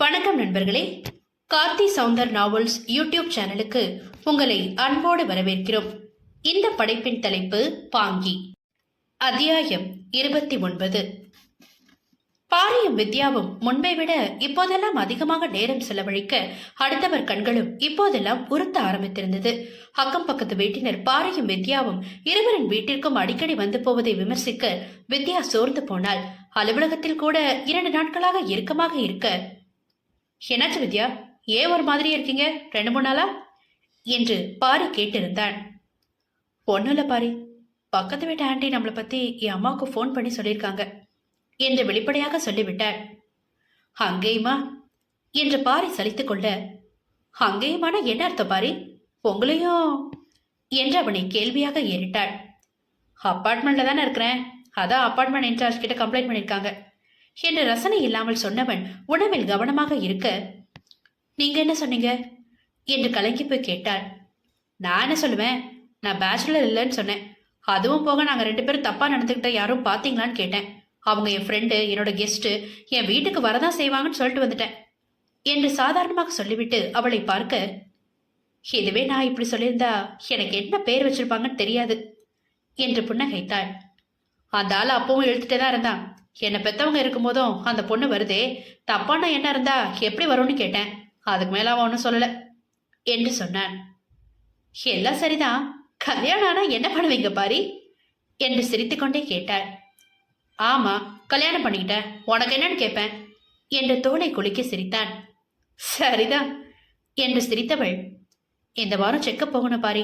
வணக்கம் நண்பர்களே. Karthi Soundar novels YouTube சேனலுக்கு உங்களை அன்போடு வரவேற்கிறோம். இந்த படைப்பின் தலைப்பு பாங்கி. அத்தியாயம் இருபத்தி ஒன்பது. பாரியும் வித்யாவும் முன்பை விட இப்போதெல்லாம் அதிகமாக நேரம் செலவழிக்க அடுத்தவர் கண்களும் இப்போதெல்லாம் உறுத்த ஆரம்பித்திருந்தது. அக்கம் பக்கத்து வீட்டினர் பாரியும் வித்யாவும் இருவரின் வீட்டிற்கும் அடிக்கடி வந்து போவதை விமர்சிக்க வித்யா சோர்ந்து போனாள். அலுவலகத்தில் கூட இரண்டு நாட்களாக இறுக்கமாக இருக்க என்னாச்சு வித்யா? ஏன் ஒரு மாதிரி இருக்கீங்க? ரெண்டு மூணு நாளா? என்று பாரி கேட்டிருந்தான். ஒன்றும் இல்லை பாரி. பக்கத்து வீட்டு ஆண்டி நம்மளை பற்றி என் அம்மாவுக்கு ஃபோன் பண்ணி சொல்லியிருக்காங்க என்று வெளிப்படையாக சொல்லிவிட்டாள் அங்கேயுமா? என்று பாரி சலித்துக் கொள்ள. அங்கேயுமான என்ன அர்த்தம் பாரி? உங்களையும்? என்று அவனை கேள்வியாக ஏறிட்டாள். அப்பார்ட்மெண்ட்ல தானே இருக்கிறேன். அதான் அப்பார்ட்மெண்ட் இன்சார்ஜ் கிட்ட கம்ப்ளைண்ட் பண்ணியிருக்காங்க. என்று ரசனை இல்லாமல் சொன்னவன் உணவில் கவனமாக இருக்க நீங்க என்ன சொன்னீங்க? என்று கலங்கி போய் கேட்டாள். நான் என்ன சொல்லுவேன்? நான் பேச்சுலர் இல்லைன்னு சொன்னேன். அதுவும் போக நாங்கள் ரெண்டு பேரும் தப்பா நடந்துக்கிட்ட யாரும் பார்த்தீங்களான்னு கேட்டேன். அவங்க என் ஃப்ரெண்டு என்னோட கெஸ்ட்டு என் வீட்டுக்கு வரதான் செய்வாங்கன்னு சொல்லிட்டு வந்துட்டேன். என்று சாதாரணமாக சொல்லிவிட்டு அவளை பார்க்க இதுவே நான் இப்படி சொல்லியிருந்தா எனக்கு என்ன பேர் வச்சிருப்பாங்கன்னு தெரியாது என்று புன்னகைத்தாள். அந்த ஆள் அப்பவும் இழுத்துட்டே தான் இருந்தான். என்னை பெத்தவங்க இருக்கும்போதும் அந்த பொண்ணு வருதே தப்பான என்ன இருந்தா எப்படி வரும்னு கேட்டேன். அதுக்கு மேல அவன் ஒன்றும் சொல்லலை என்று சொன்னான். எல்லாம் சரிதான். கல்யாணம் ஆனா என்ன பண்ணுவீங்க பாரி? என்று சிரித்துக்கொண்டே கேட்டாள். ஆமா கல்யாணம் பண்ணிக்கிட்டேன். உனக்கு என்னன்னு கேட்பேன் என்று தோலை குலுக்கி சிரித்தான். சரிதான் என்று சிரித்தவள். இந்த வாரம் செக்கப் போகணும் பாரி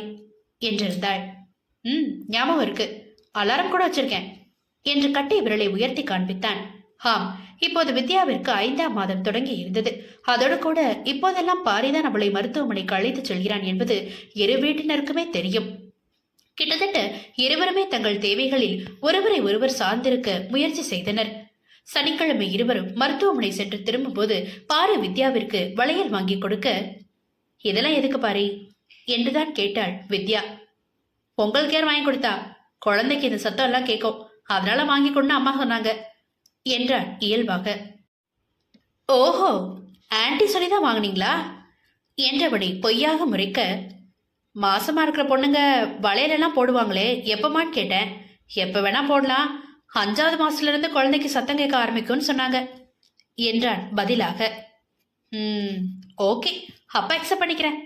என்றிருந்தாள். ம் ஞாபகம் இருக்கு. அலாரம் கூட வச்சிருக்கேன். என்று கட்டை விரலை உயர்த்தி காண்பித்தான். ஆம் இப்போது வித்யாவிற்கு ஐந்தாம் மாதம் தொடங்கி இருந்தது. அதோடு கூட இப்போதெல்லாம் பாரிதான் அவளை மருத்துவமனைக்கு அழைத்துச் செல்கிறான் என்பது இரு வீட்டினருக்குமே தெரியும். கிட்டத்தட்ட இருவருமே தங்கள் தேவைகளில் ஒருவரை ஒருவர் சார்ந்திருக்க முயற்சி செய்தனர். சனிக்கிழமை இருவரும் மருத்துவமனை சென்று திரும்பும்போது பாரி வித்யாவிற்கு வளையல் வாங்கி கொடுக்க இதெல்லாம் எதுக்கு பாரி? என்றுதான் கேட்டாள் வித்யா. உங்களுக்கு கேர் வாங்கி கொடுத்தா? குழந்தைக்கு இந்த சத்தம் எல்லாம் கேட்கும். அதனால வாங்கி கொண்டு அம்மா சொன்னாங்க என்றாள் இயல்பாக. ஓஹோ ஆன்ட்டி சொல்லி தான் வாங்குனீங்களா? என்றபடி பொய்யாக முறைக்க மாசமா இருக்கிற பொண்ணுங்க வளையலெல்லாம் போடுவாங்களே எப்பமான்னு கேட்டேன். எப்ப வேணா போடலாம். அஞ்சாவது மாசத்துல இருந்து குழந்தைக்கு சத்தம் கேட்க ஆரம்பிக்கும்னு சொன்னாங்க என்றான் பதிலாக. ம் ஓகே அப்ப அக்செப்ட் பண்ணிக்கிறேன்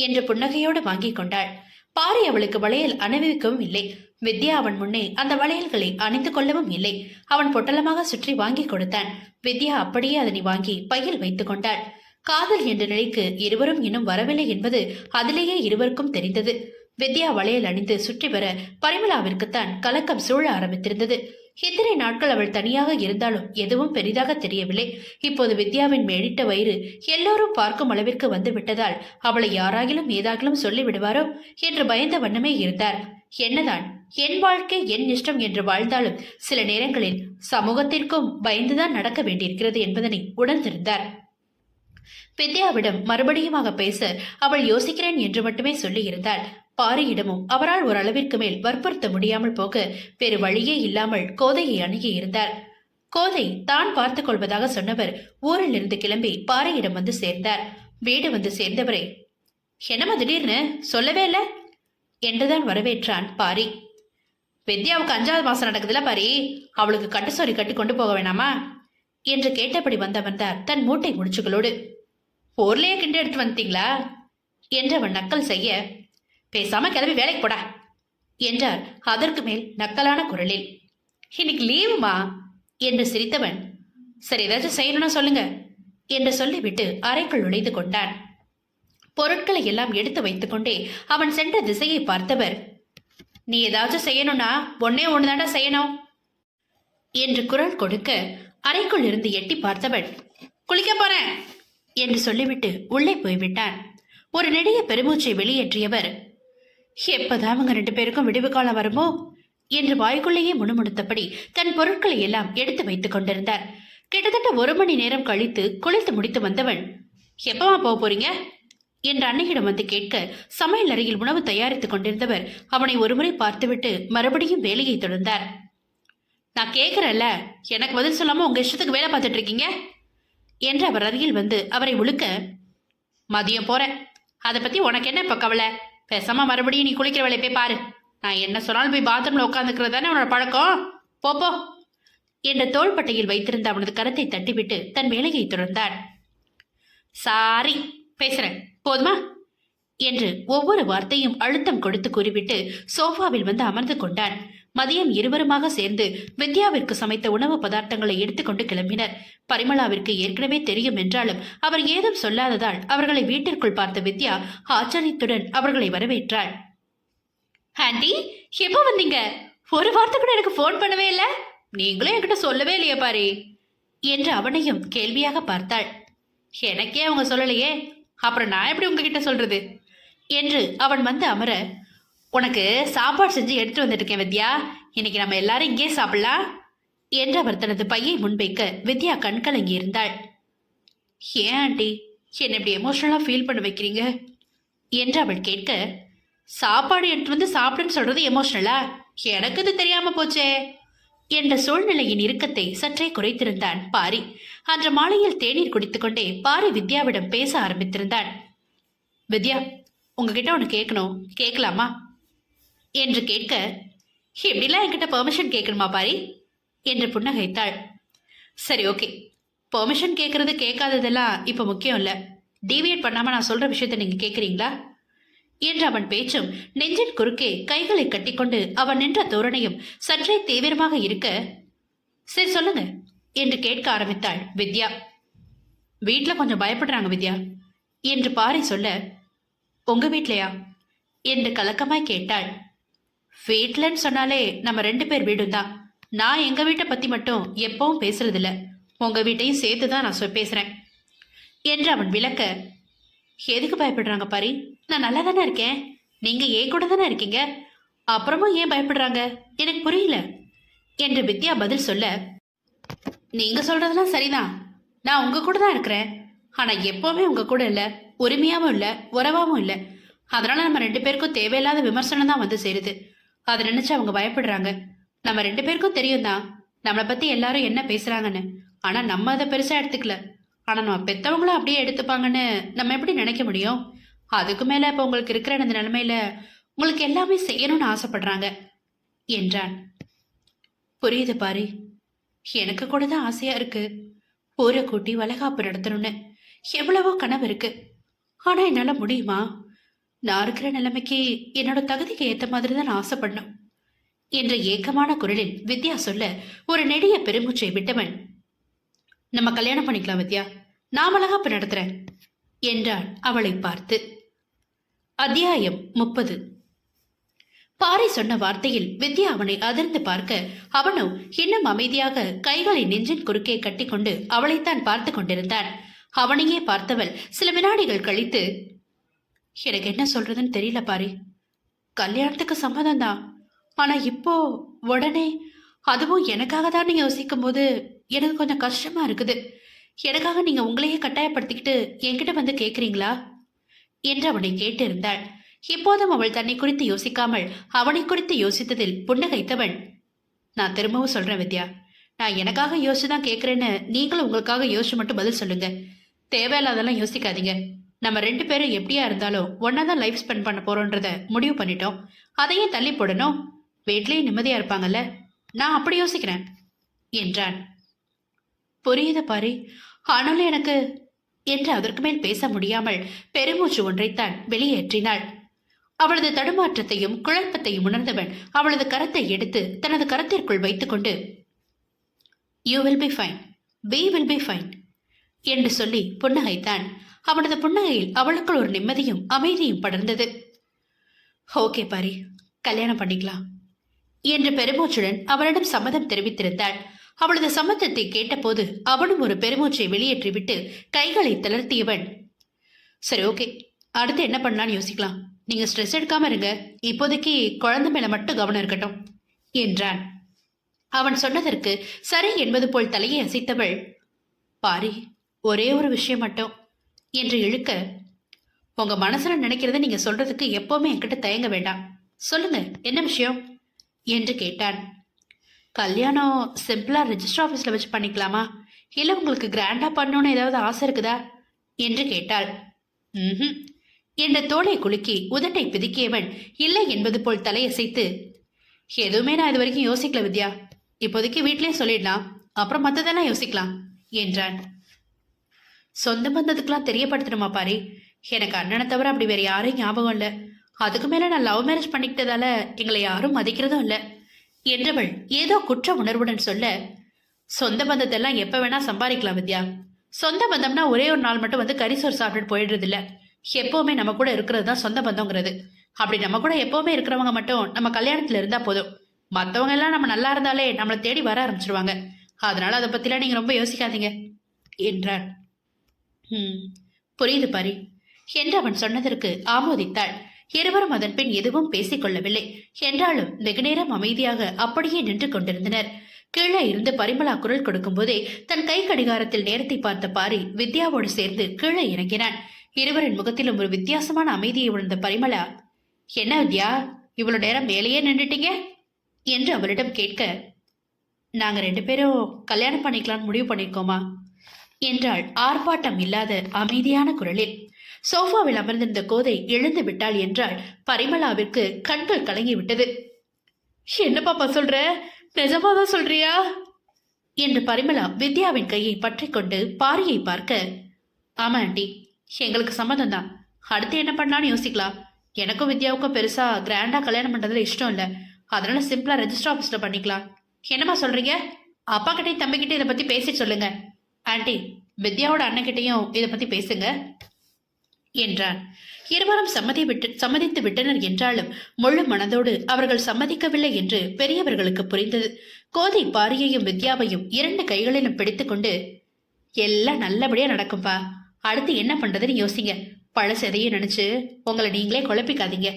என்று புன்னகையோடு வாங்கி கொண்டாள் பாரி அவளுக்கு வளையல் அணிவிக்கவும் இல்லை. வித்யா அவன் முன்னே அந்த வளையல்களை அணிந்து கொள்ளவும் இல்லை. அவன் பொட்டலமாக சுற்றி வாங்கி கொடுத்தான். வித்யா அப்படியே அதனை வாங்கி பையில் வைத்துக் கொண்டாள். காதல் என்ற நிலைக்கு இருவரும் இன்னும் வரவில்லை என்பது அதிலேயே இருவருக்கும் தெரிந்தது. வித்யா வளையல் அணிந்து சுற்றி வர பரிமலாவிற்குத்தான் கலக்கம் சூழ ஆரம்பித்திருந்தது. இத்தனை நாட்கள் அவள் தனியாக இருந்தாலும் எதுவும் பெரிதாக தெரியவில்லை. இப்போது வித்யாவின் மேலிட்ட வயிறு எல்லோரும் பார்க்கும் அளவிற்கு வந்து விட்டதால் அவளை யாராகிலும் ஏதாகிலும் சொல்லிவிடுவாரோ என்று பயந்த வண்ணமே இருந்தார். என்னதான் என் வாழ்க்கை என் இஷ்டம் என்று வாழ்ந்தாலும் சில நேரங்களில் சமூகத்திற்கும் பயந்துதான் நடக்க வேண்டியிருக்கிறது என்பதனை உணர்ந்திருந்தார். வித்யாவிடம் மறுபடியுமாக பேச அவள் யோசிக்கிறேன் என்று மட்டுமே சொல்லியிருந்தாள். பாரியிடமும் அவரால் ஓரளவிற்கு மேல் வற்புறுத்த முடியாமல் போக வேறு வழியே இல்லாமல் கோதையை அணுகி இருந்தார். கோதை தான் பார்த்துக் கொள்வதாக சொன்னவர் ஊரில் இருந்து கிளம்பி பாரியிடம் வந்து சேர்ந்தார். வீடு வந்து சேர்ந்தவரை என்னம்மா திடீர்னு? சொல்லவே இல்ல? என்றுதான் வரவேற்றான் பாரி. வித்யாவுக்கு அஞ்சாவது மாசம் நடக்குதுல பாரி அவளுக்கு கட்டுசோரி கட்டி கொண்டு போக வேணாமா? என்று கேட்டபடி வந்தவன் தான் தன் மூட்டை முடிச்சுகளோடு பொருளையே கிண்டி எடுத்து வந்துட்டீங்களா? என்றவன் நக்கல் செய்ய பேசாம கிளம்பி வேலைக்கு போடா என்றார் அதற்கு மேல் நக்கலான குரலில். இன்னைக்கு லீவுமா? என்று சிரித்தவன் சரி ஏதாச்சும் செய்யணும்னா சொல்லுங்க என்று சொல்லிவிட்டு அறைக்குள் நுழைந்து கொண்டான். பொருட்களை எல்லாம் எடுத்து வைத்துக்கொண்டே அவன் சென்ற திசையை பார்த்தவர் நீ ஏதாச்சும் செய்யணும்னா ஒன்னே ஒண்ணுதாண்டா செய்யணும் என்று குரல் கொடுக்க அறைக்குள் இருந்து எட்டி பார்த்தவன் குளிக்க போறேன் என்று சொல்லிவிட்டு உள்ளே போய்விட்டான் ஒரு நெடிய பெருமூச்சை வெளியேற்றியவர் எப்பதான் அவங்க ரெண்டு பேருக்கும் விடிவு காலம் வருமோ என்று வாய்க்குள்ளேயே முணுமுணுத்தபடி தன் பொருட்களை எல்லாம் எடுத்து வைத்துக் கொண்டிருந்தார். கிட்டத்தட்ட ஒரு மணி நேரம் கழித்து குளித்து முடித்து வந்தவன் எப்பவா போக போறீங்க? என்று அன்னையிடம் வந்து கேட்க சமையல் அறையில் உணவு தயாரித்துக் கொண்டிருந்தவர் அவனை ஒருமுறை பார்த்துவிட்டு மறுபடியும் வேலையை தொடர்ந்தார். நான் கேட்கறேன்ல எனக்கு பதில் சொல்லாம உங்க இஷ்டத்துக்கு வேலை பார்த்துட்டு இருக்கீங்க? என்று அவர் அருகில் வந்து அவரை உழுக்க மதியம் போறேன். அதை பத்தி உனக்கு என்ன இப்ப கவலை? பேசாம மறுபடியும் நீ குளிக்கிற வேலையை போய் பாரு. நான் என்ன சொன்னாலும் போய் பாத்ரூம்ல உட்காந்துக்கிறது தானே உன்னோட பழக்கம்? போ போ. என்ற தோள்பட்டையில் வைத்திருந்த அவனது கரத்தை தட்டிவிட்டு தன் வேலையை தொடர்ந்தான் சாரி பேசுறேன். போதுமா? என்று ஒவ்வொரு வார்த்தையும் அழுத்தம் கொடுத்து கூறிவிட்டு சோஃபாவில் வந்து அமர்ந்து கொண்டான். மதியம் இருவருமாக சேர்ந்து வித்யாவிற்கு சமைத்த உணவு பதார்த்தங்களை எடுத்துக்கொண்டு கிளம்பினர். பரிமளாவிற்கு ஏற்கனவே தெரியும் என்றாலும் அவர் ஏதும் சொல்லாததால் அவர்களை வீட்டிற்குள் பார்த்த வித்யா ஆச்சரியத்துடன் அவர்களை வரவேற்றாள். ஆண்டி எப்போ வந்தீங்க? ஒரு வார்த்தை கூட எனக்கு ஃபோன் பண்ணவே இல்லை. நீங்களும் என்கிட்ட சொல்லவே இல்லையே பாரு என்று அவனையும் கேள்வியாக பார்த்தாள். எனக்கே அவங்க சொல்லலையே. அப்புறம் நான் எப்படி உங்ககிட்ட சொல்றது? என்று அவன் வந்து அமர உனக்கு சாப்பாடு செஞ்சு எடுத்துட்டு வந்துட்டு வித்யா. இன்னைக்கு நம்ம எல்லாரும் இங்கே சாப்பிடலாம். என்று அவர் தனது பையை முன்வைக்க வித்யா கண்கலங்கி இருந்தாள். ஏன் ஆண்டி? என்னை இப்படி எமோஷனலாக ஃபீல் பண்ண வைக்கிறீங்க? என்று அவள் கேட்க சாப்பாடு எடுத்து வந்து சாப்பிடுன்னு சொல்றது எமோஷனலா எனக்கு இது தெரியாம போச்சே. என்ற சூழ்நிலையின் இறுக்கத்தை சற்றே குறைத்திருந்தான் பாரி. அன்று மாலையில் தேநீர் குடித்துக்கொண்டே பாரி வித்யாவிடம் பேச ஆரம்பித்திருந்தான் வித்யா உங்ககிட்ட ஒன்று கேட்கணும் கேட்கலாமா என்று கேட்க இப்படிலாம் என்கிட்ட பெர்மிஷன் கேட்கணுமா பாரி? என்று புன்னகைத்தாள். சரி ஓகே. பெர்மிஷன் கேட்கறது கேட்காததெல்லாம் இப்போ முக்கியம் இல்லை. டீவியேட் பண்ணாமல் நான் சொல்கிற விஷயத்தை நீங்கள் கேட்குறீங்களா என்று அவன் பேச்சும் நெஞ்சின் குறுக்கே கைகளை கட்டிக்கொண்டு அவன் நின்ற தோரணையும் சற்றே தீவிரமாக இருக்க சரி சொல்லுங்க. என்று கேட்க ஆரம்பித்தாள் வித்யா. வீட்டில் கொஞ்சம் பயப்படுறாங்க வித்யா. என்று பாரி சொல்ல உங்க வீட்லையா? என்று கலக்கமாய் கேட்டாள். வீட்லன்னு சொன்னாலே நம்ம ரெண்டு பேர் வீடும் தான் நான் எங்க வீட்டை பத்தி மட்டும் எப்பவும் பேசுறதில்ல. உங்க வீட்டையும் சேர்த்து தான் நான் சொ- பேசுறேன். என்று அவன் விளக்க எதுக்கு பயப்படுறாங்க பாரி? நான் நல்லா தானே இருக்கேன். நீங்க ஏன் கூட தானே இருக்கீங்க? அப்புறமும் ஏன் பயப்படுறாங்க? எனக்கு புரியல. என்று வித்யா பதில் சொல்ல நீங்க சொல்றதெல்லாம் சரிதான். நான் உங்க கூட தான் இருக்கிறேன். ஆனா எப்பவுமே உங்க கூட இல்ல. உரிமையாவும் இல்ல. உறவாவும் இல்ல. அதனால நம்ம ரெண்டு பேருக்கும் தேவையில்லாத விமர்சனம் தான் வந்து சேருது. அதை நினைச்சு அவங்க பயப்படுறாங்க. நம்ம ரெண்டு பேருக்கும் தெரியும் தான். நம்மளை பத்தி எல்லாரும் என்ன பேசுறாங்கன்னு. ஆனா நம்ம அதை பெருசா எடுத்துக்கல. ஆனா நம்ம பெத்தவங்களும் அப்படியே எடுத்துப்பாங்கன்னு நம்ம எப்படி நினைக்க முடியும்? அதுக்கு மேல இப்ப உங்களுக்கு இருக்கிற இந்த நிலைமையில உங்களுக்கு எல்லாமே செய்யணும்னு ஆசைப்படுறாங்க. என்றான். புரியுது பாரு. எனக்கு கூட தான் ஆசையா இருக்கு. ஊரை கூட்டி வளகாப்பு நடத்தணும்னு. எவ்வளவோ கனவு இருக்கு. ஆனா என்னால முடியுமா? நான் இருக்கிற நிலைமைக்கு என்னோட தகுதிக்கு ஏத்த மாதிரி தான் நான் ஆசைப்படணும். என்ற ஏக்கமான குரலில் வித்யா சொல்ல ஒரு நெடிய பெருமூச்சை விட்டவன் நம்ம கல்யாணம் பண்ணிக்கலாம் வித்யா. நான் வளகாப்பு நடத்துறேன் என்றாள் அவளை பார்த்து. அத்தியாயம் முப்பது. பாரி சொன்ன வார்த்தையில் வித்யா அவனை அதிர்ந்து பார்க்க அவனோ இன்னும் அமைதியாக கைகளை நெஞ்சின் குறுக்கே கட்டிக்கொண்டு அவளைத்தான் பார்த்து கொண்டிருந்தான். அவனையே பார்த்தவள் சில வினாடிகள் கழித்து எனக்கு என்ன சொல்றதுன்னு தெரியல பாரி. கல்யாணத்துக்கு சம்மதம் தான் ஆனா இப்போ உடனே அதுவும் எனக்காக தான் நீங்க யோசிக்கும் போது எனக்கு கொஞ்சம் கஷ்டமா இருக்குது. எனக்காக நீங்க உங்களையே கட்டாயப்படுத்திக்கிட்டு என்கிட்ட வந்து கேக்குறீங்களா? என்று அவனை கேட்டிருந்தாள். இப்போதும் அவள் தன்னை குறித்து யோசிக்காமல் அவனை குறித்து யோசித்ததில் புன்னகைத்தவன் நான் திரும்பவும் சொல்றேன் வித்யா. நான் எனக்காக யோசிச்சு தான் கேட்கறேன்னு நீங்களும் உங்களுக்காக யோசிச்சு மட்டும் பதில் சொல்லுங்க. தேவையில்லாதெல்லாம் யோசிக்காதீங்க. நம்ம ரெண்டு பேரும் எப்படியா இருந்தாலும் ஒன்னா தான் லைஃப் ஸ்பெண்ட் பண்ண போறோன்றத முடிவு பண்ணிட்டோம். அதையே தள்ளி போடணும். வீட்லயும் நிம்மதியா இருப்பாங்கல்ல. நான் அப்படி யோசிக்கிறேன் என்றான். புரியுது பாரி. ஆனாலும் எனக்கு என்று அதற்கு மேல் பேச முடியாமல் பெருமூச்சு ஒன்றைத்தான் வெளியேற்றினாள். அவளது தடுமாற்றத்தையும் குழப்பத்தையும் உணர்ந்தவன் அவளது கரத்தை எடுத்து தனது கரத்திற்குள் வைத்துக்கொண்டு you will be fine be will be fine என்று சொல்லி புன்னகைத்தான். அவனது புன்னகையில் அவளுக்குள் ஒரு நிம்மதியும் அமைதியும் படர்ந்தது. ஓகே பாரி கல்யாணம் பண்ணிக்கலாம். என்று பெருமூச்சுடன் அவளிடம் சம்மதம் தெரிவித்திருந்தாள். அவளது சம்மதத்தை கேட்டபோது அவனும் ஒரு பெருமூச்சை வெளியேற்றிவிட்டு கைகளை தளர்த்தியவன் சரி ஓகே அடுத்து என்ன பண்ணலான்னு யோசிக்கலாம். நீங்க ஸ்ட்ரெஸ் எடுக்காம இருங்க. இப்போதைக்கு குழந்தை மேல மட்டும் கவனம் இருக்கட்டும் என்றான். அவன் சொன்னதற்கு சரி என்பது போல் தலையை அசைத்தவள் பாரி ஒரே ஒரு விஷயம் மட்டும் என்று இழுக்க உங்க மனசுல நினைக்கிறத நீங்க சொல்றதுக்கு எப்பவுமே என்கிட்ட தயங்க வேண்டாம். சொல்லுங்க என்ன விஷயம்? என்று கேட்டான். கல்யாணம் சிம்பிளா ரெஜிஸ்டர் ஆஃபீஸ்ல வச்சு பண்ணிக்கலாமா? இல்லை உங்களுக்கு கிராண்டா பண்ணணும்னு ஏதாவது ஆசை இருக்குதா? என்று கேட்டாள். ம் என்ற தோலை குலுக்கி உதட்டை பிதுக்கியவன் இல்லை என்பது போல் தலையசைத்து எதுவுமே நான் இது வரைக்கும் யோசிக்கல வித்யா. இப்போதைக்கு வீட்லயே சொல்லிடலாம். அப்புறம் மற்றதெல்லாம் யோசிக்கலாம் என்றான். சொந்த பந்தத்துக்கெல்லாம் தெரியப்படுத்தணுமா பாரி? எனக்கு அண்ணனை தவிர அப்படி வேற யாரும் ஞாபகம் இல்லை. அதுக்கு மேல நான் லவ் மேரேஜ் பண்ணிக்கிட்டதால எங்களை யாரும் மதிக்கிறதும் இல்லை என்றவள் ஏதோ குற்ற உணர்வுடன் சொல்ல சொந்த பந்தத்தெல்லாம் எப்ப வேணா சம்பாதிக்கலாம் வித்யா. சொந்த பந்தம்னா ஒரே ஒரு நாள் மட்டும் வந்து கரிசோறு சாப்பிட்டுட்டு போயிடுறது இல்லை எப்பவுமே நம்ம கூட இருக்கிறது தான் சொந்த பந்தங்கிறது. அப்படி நம்ம கூட எப்பவுமே இருக்கிறவங்க மட்டும் நம்ம கல்யாணத்துல இருந்தா போதும். மத்தவங்க எல்லாம் நம்ம நல்லா இருந்தாலே நம்மளை தேடி வர ஆரம்பிச்சிருவாங்க. அதனால அதை பத்திலாம் நீங்க ரொம்ப யோசிக்காதீங்க. என்றான் ம் புரியுது பாரி. என்று அவன் சொன்னதற்கு ஆமோதித்தாள். இருவரும் அதன் பின் எதுவும் பேசிக் கொள்ளவில்லை. என்றாலும் வெகுநேரம் அமைதியாக அப்படியே நின்று கொண்டிருந்தனர். கீழே இருந்து பரிமளா குரல் கொடுக்கும் போதே தன் கை கடிகாரத்தில் நேரத்தை பார்த்த பாரி வித்யாவோடு சேர்ந்து கீழே இறங்கினான். இருவரின் முகத்திலும் ஒரு வித்தியாசமான அமைதியை உணர்ந்த பரிமளா என்ன வித்யா இவ்வளவு நேரம் மேலேயே நின்றுட்டீங்க? என்று அவளிடம் கேட்க நாங்க ரெண்டு பேரும் கல்யாணம் பண்ணிக்கலாம்னு முடிவு பண்ணிருக்கோமா? என்றாள் ஆர்ப்பாட்டம் இல்லாத அமைதியான குரலில். சோஃபாவில் அமர்ந்திருந்த கோதை எழுந்து விட்டாள் என்றால் பரிமளாவிற்கு கண்கள் கலங்கி விட்டது என்ன பாப்பா சொல்ற? நிஜமாதான் சொல்றியா? என்று பரிமளா வித்யாவின் கையை பற்றிக் கொண்டு பாரியை பார்க்க ஆமா ஆண்டி எங்களுக்கு சம்மதம் தான் அடுத்து என்ன பண்ணலாம்னு யோசிக்கலாம். எனக்கும் வித்யாவுக்கும் பெருசா கிராண்டா கல்யாணம் பண்றதுல இஷ்டம் இல்ல. அதனால சிம்பிளா ரெஜிஸ்டர் ஆஃபீஸ்ல பண்ணிக்கலாம். என்னம்மா சொல்றீங்க? அப்பா கிட்டையும் தம்பி கிட்ட இதை பத்தி பேசி சொல்லுங்க. ஆண்டி வித்யாவோட அண்ணன்கிட்டயும் இதை பத்தி பேசுங்க. என்றான். இருவரும் சம்மதி விட்டு சம்மதித்து விட்டனர் என்றாலும் முழு மனதோடு அவர்கள் சம்மதிக்கவில்லை என்று பெரியவர்களுக்கு புரிந்தது. கோதை பாரியையும் வித்யாவையும் இரண்டு கைகளிலும் பிடித்துக்கொண்டு எல்லாம் நல்லபடியா நடக்கும்பா. அடுத்து என்ன பண்றதுன்னு யோசிங்க. பழசு எதையும் நினைச்சு உங்களை நீங்களே குழப்பிக்காதீங்க.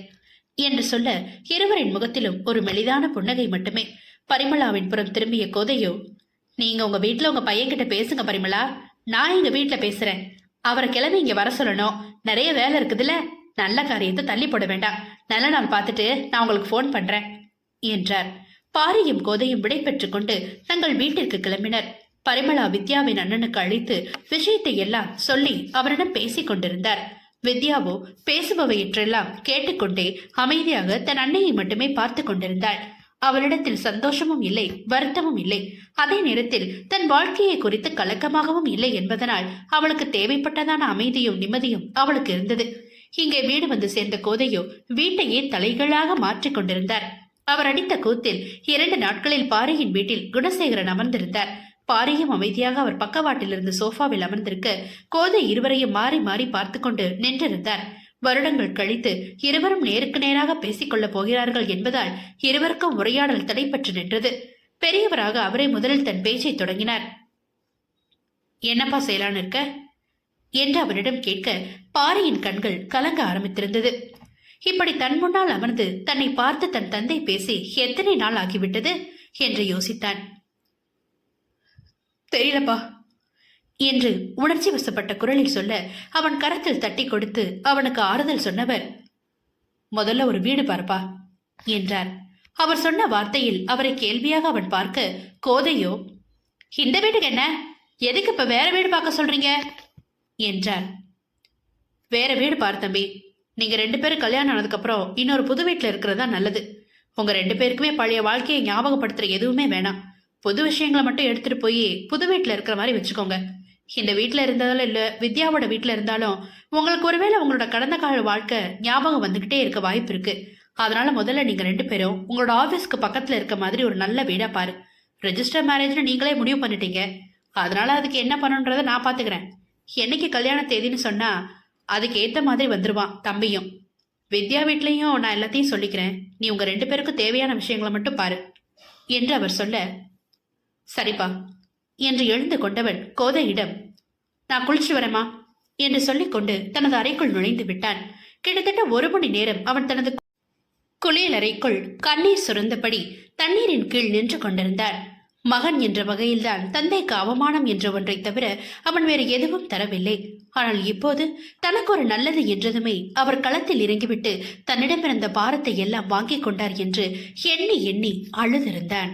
என்று சொல்ல இருவரின் முகத்திலும் ஒரு மெலிதான புன்னகை மட்டுமே பரிமளாவின் புறம் திரும்பிய கோதையோ நீங்க உங்க வீட்டுல உங்க பையன்கிட்ட பேசுங்க பரிமளா. நான் எங்க வீட்டுல பேசுறேன். அவரை கிளம்பி இங்க வர சொல்லணும். நிறைய வேலை இருக்குதுல்ல. நல்ல காரியத்தை தள்ளி போட வேண்டாம். நல்ல நாள் பார்த்துட்டு நான் உங்களுக்கு ஃபோன் பண்றேன். என்றார். பாரியும் கோதையும் விடை பெற்றுக் கொண்டு தங்கள் வீட்டிற்கு கிளம்பினர். பரிமளா வித்யாவின் அண்ணனுக்கு அழைத்து விஷயத்தை எல்லாம் சொல்லி அவரிடம் பேசிக் கொண்டிருந்தார். வித்யாவோ பேசுபவையற்றெல்லாம் கேட்டுக்கொண்டே அமைதியாக தன் அன்னையை மட்டுமே பார்த்து கொண்டிருந்தாள். அவளிடத்தில் சந்தோஷமும் இல்லை வருத்தமும் இல்லை. அதே நேரத்தில் தன் வாழ்க்கையை குறித்து கலக்கமாகவும் இல்லை என்பதனால் அவளுக்கு தேவைப்பட்டதான அமைதியும் நிம்மதியும் அவளுக்கு இருந்தது. இங்கே வீடு வந்து சேர்ந்த கோதையோ வீட்டையே தலைகளாக மாற்றிக் கொண்டிருந்தார். அவர் அடித்த கூத்தில் இரண்டு நாட்களில் பாறையின் வீட்டில் குணசேகரன் அமர்ந்திருந்தார். பாரியும் அமைதியாக அவர் பக்கவாட்டிலிருந்து சோஃபாவில் அமர்ந்திருக்க கோதை இருவரையும் மாறி மாறி பார்த்து கொண்டு நின்றிருந்தார். வருடங்கள் கழித்து இருவரும் நேருக்கு நேராக பேசிக்கொள்ளப் போகிறார்கள் என்பதால் இருவருக்கும் உரையாடல் தடைப்பட்டு நின்றது. பெரியவராக அவரே முதலில் தன் பேச்சை தொடங்கினார். என்னப்பா செய்யலான்னு இருக்க? என்று அவரிடம் கேட்க பாரியின் கண்கள் கலங்க ஆரம்பித்திருந்தது. இப்படி தன் முன்னால் அமர்ந்து தன்னை பார்த்து தன் தந்தை பேசி எத்தனை நாள் ஆகிவிட்டது? என்று யோசித்தான். தெரியலப்பா. என்று உணர்ச்சி வசப்பட்ட குரலில் சொல்ல அவன் கரத்தில் தட்டி கொடுத்து அவனுக்கு ஆறுதல் சொன்னவர் முதல்ல ஒரு வீடு பார்ப்பா என்றார். அவர் சொன்ன வார்த்தையில் அவரை கேள்வியாக அவன் பார்க்க கோதையோ இந்த வீட்டுக்கு என்ன? எதுக்கு இப்ப வேற வீடு பார்க்க சொல்றீங்க? என்றார். வேற வீடு பார்த்தம்பி நீங்க ரெண்டு பேரும் கல்யாணம் ஆனதுக்கப்புறம் இன்னொரு புது வீட்டில் இருக்கிறது தான் நல்லது. உங்க ரெண்டு பேருக்குமே பழைய வாழ்க்கையை ஞாபகப்படுத்துற எதுவுமே வேணாம். புது விஷயங்களை மட்டும் எடுத்துட்டு போய் புது வீட்டில் இருக்கிற மாதிரி வச்சுக்கோங்க. இந்த வீட்டில் இருந்தாலும் இல்லை வித்யாவோட வீட்டில் இருந்தாலும் உங்களுக்கு ஒருவேளை உங்களோட கடந்த கால வாழ்க்கை ஞாபகம் வந்துகிட்டே இருக்க வாய்ப்பு இருக்கு. அதனால முதல்ல நீங்க ரெண்டு பேரும் உங்களோட ஆஃபீஸ்க்கு பக்கத்தில் இருக்க மாதிரி ஒரு நல்ல வீடா பாரு. ரெஜிஸ்டர் மேரேஜ்னு நீங்களே முடிவு பண்ணிட்டீங்க. அதனால அதுக்கு என்ன பண்ணணுன்றதை நான் பார்த்துக்கிறேன் என்னைக்கு கல்யாண தேதின்னு சொன்னா அதுக்கு ஏற்ற மாதிரி வந்துருவான் தம்பியும். வித்யா வீட்லேயும் நான் எல்லாத்தையும் சொல்லிக்கிறேன். நீ உங்க ரெண்டு பேருக்கும் தேவையான விஷயங்களை மட்டும் பாரு. என்று அவர் சொல்ல சரிப்பா. என்று எழுந்து கொண்டவன் கோதையிடம் நான் குளிச்சு வரேமா என்று சொல்லிக்கொண்டு தனது அறைக்குள் நுழைந்து விட்டான். கிட்டத்தட்ட ஒரு மணி நேரம் அவன் தனது குளியலறைக்குள் கண்ணீர் சுரந்தபடி தண்ணீரின் கீழ் நின்று கொண்டிருந்தான். மகன் என்ற வகையில்தான் தந்தைக்கு அவமானம் என்ற ஒன்றை தவிர அவன் வேறு எதுவும் தரவில்லை. ஆனால் இப்போது தனக்கு ஒரு நல்லது என்றதுமே அவர் களத்தில் இறங்கிவிட்டு தன்னிடமிருந்த பாரத்தை எல்லாம் வாங்கிக் கொண்டார் என்று எண்ணி எண்ணி அழுதிருந்தான்.